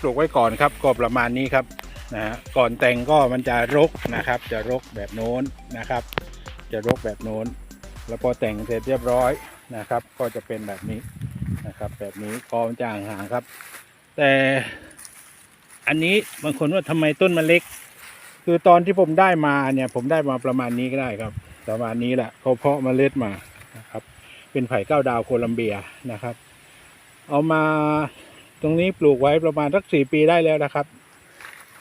ปลูกไว้ก่อนครับก็ประมาณนี้ครับนะฮะก่อนแต่งก็มันจะรกนะครับ จะรกแบบโน้นนะครับ จะรกแบบโน้น แล้วพอแต่งเสร็จเรียบร้อยนะครับ ก็จะเป็นแบบนี้นะครับ แบบนี้กอมันจะห่างๆครับ แต่อันนี้บางคนว่าทำไมต้นมันเล็ก คือตอนที่ผมได้มาเนี่ย ผมได้มาประมาณนี้ก็ได้ครับ ประมาณนี้แหละเขาเพาะเมล็ดมานะครับ เป็นไผ่เก้าดาวโคลัมเบียนะครับ เอามา ตรงนี้ปลูกไว้ประมาณสักสี่ปีได้แล้วนะครับ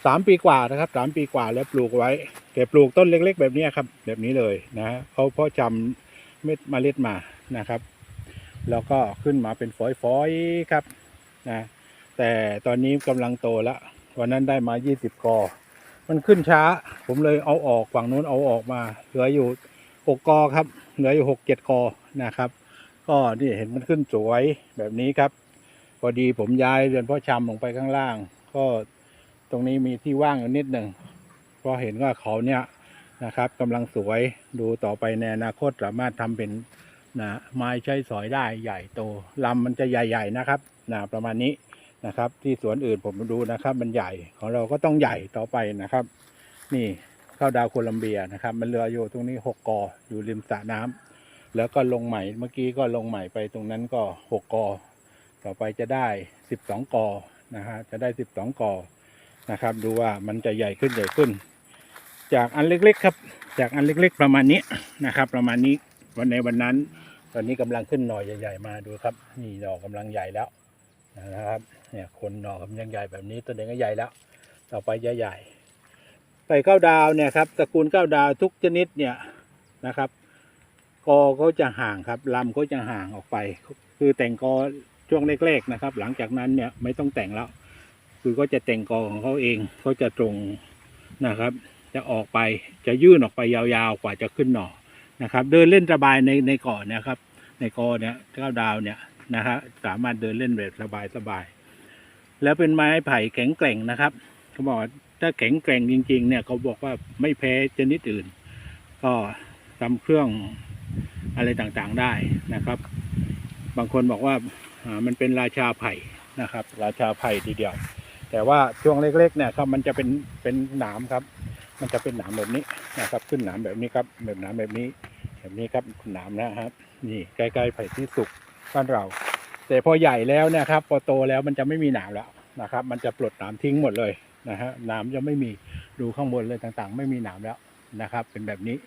สามปีกว่านะครับสามปีกว่าแล้วปลูกไว้ แต่ปลูกต้นเล็ก ๆ แบบนี้ครับ แบบนี้เลยนะเขาเพาะจำเม็ดมเมล็ดมานะครับ แล้วก็ขึ้นมาเป็นฝอยๆครับนะแต่ตอนนี้กำลังโตแล้ววันนั้นได้มา 20กอมันขึ้นช้า ผมเลยเอาออกฝั่งนู้นเอาออกมา เหลืออยู่หกกอครับ เหลืออยู่หกเจ็ดกอนะครับ ก็นี่เห็นมันขึ้นสวยแบบนี้ครับ พอดีผมย้ายเรือนพ่อชำลงไปข้างล่าง ก็ตรงนี้มีที่ว่างอยู่นิดหนึ่งเพราะเห็นว่าเขาเนี่ยนะครับกำลังสวยดูต่อไปในอนาคตสามารถทำเป็นนะไม้ใช้สอยได้ใหญ่โตลำมันจะใหญ่ ๆนะครับนะประมาณนี้นะครับ ที่สวนอื่นผมดูนะครับ มันใหญ่ของเราก็ต้องใหญ่ต่อไปนะครับ นี่ข้าวดาวโคลัมเบียนะครับ มันเรืออยู่ตรงนี้หกกออยู่ริมสระน้ำแล้วก็ลงใหม่เมื่อกี้ก็ลงใหม่ไปตรงนั้นก็หกกอ ต่อไปจะได้สิบสองกอนะฮะจะได้สิบสองกอนะครับ ดูว่ามันจะใหญ่ขึ้นใหญ่ขึ้น จากอันเล็กๆครับ จากอันเล็กๆประมาณนี้นะครับ ประมาณนี้วันในวันนั้น ตอนนี้กำลังขึ้นหน่อยใหญ่ๆมาดูครับ นี่ดอกกำลังใหญ่แล้วนะครับเนี่ยคนหน่อกำลังใหญ่แบบนี้ตัวเองก็ใหญ่แล้ว ต่อไปจะใหญ่ไก่เก้าดาวเนี่ยครับตระกูลเก้าดาวทุกชนิดเนี่ยนะครับกอเขาจะห่างครับลำเขาจะห่างออกไป คือแต่งกอ ช่วงแรกๆนะครับ หลังจากนั้นเนี่ยไม่ต้องแต่งแล้ว คือก็จะแต่งกอของเขาเองเขาจะตรงนะครับ จะออกไปจะยื่นออกไปยาวๆกว่าจะขึ้นหน่อนะครับ เดินเล่นสบายในในเกาะนะครับ ในกอเนี่ยก้าดาวเนี่ยนะฮะสามารถเดินเล่นแบบสบายๆแล้วเป็นไม้ไผ่แข็งแกร่งนะครับเขาบอกถ้าแข็งแกร่งจริง ๆ เนี่ยเขาบอกว่าไม่แพ้ชนิดอื่น ก็ทำเครื่องอะไรต่างๆได้นะครับ บางคนบอกว่ามันเป็นราชาไผ่นะครับ ราชาไผ่ทีเดียว แต่ว่าช่วงเล็กๆเนี่ยครับมันจะเป็นเป็นหนามครับ มันจะเป็นหนามแบบนี้นะครับ ขึ้นหนามแบบนี้ครับ แบบหนามแบบนี้ แบบนี้ครับหนามนะครับ นี่ใกล้ๆไผ่ที่สุกบ้านเรา แต่พอใหญ่แล้วนะครับพอโตแล้วมันจะไม่มีหนามแล้วนะครับ มันจะปลดหนามทิ้งหมดเลยนะฮะหนามจะไม่มีดูข้างบนเลยต่างๆ ไม่มีหนามแล้วนะครับ เป็นแบบนี้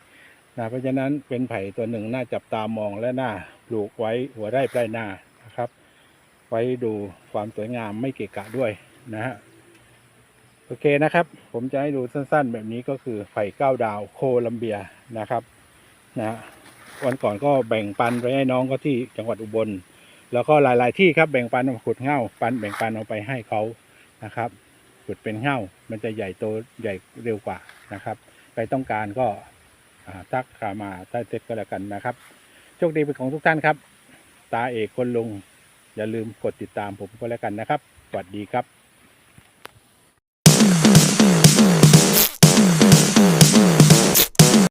นะเพราะฉะนั้นเป็นไผ่ตัวหนึ่งน่าจับตามองและน่า ลูกไว้หัวไร่ปลายนานะครับ ไว้ดูความสวยงามไม่เกะกะด้วยนะฮะโอเคนะครับ ผมจะให้ดูสั้นๆ แบบนี้ก็คือไผ่เก้าดาวโคลัมเบียนะครับนะฮะวันก่อนก็แบ่งปันไปให้น้องก็ที่จังหวัดอุบล แล้วก็หลาย ๆ ที่ครับแบ่งปันเอาขุดเง่าปันแบ่งปันเอาไปให้เขานะครับขุดเป็นเง่ามันจะใหญ่โตใหญ่เร็วกว่านะครับใครต้องการก็ทักขามาใต้เซ็ตก็แล้วกันนะครับ ชคดีเป็นของทุกท่านครับ ตาเอกคนลง อย่าลืมกดติดตามผมก็แล้วกันนะครับ สวัสดีครับ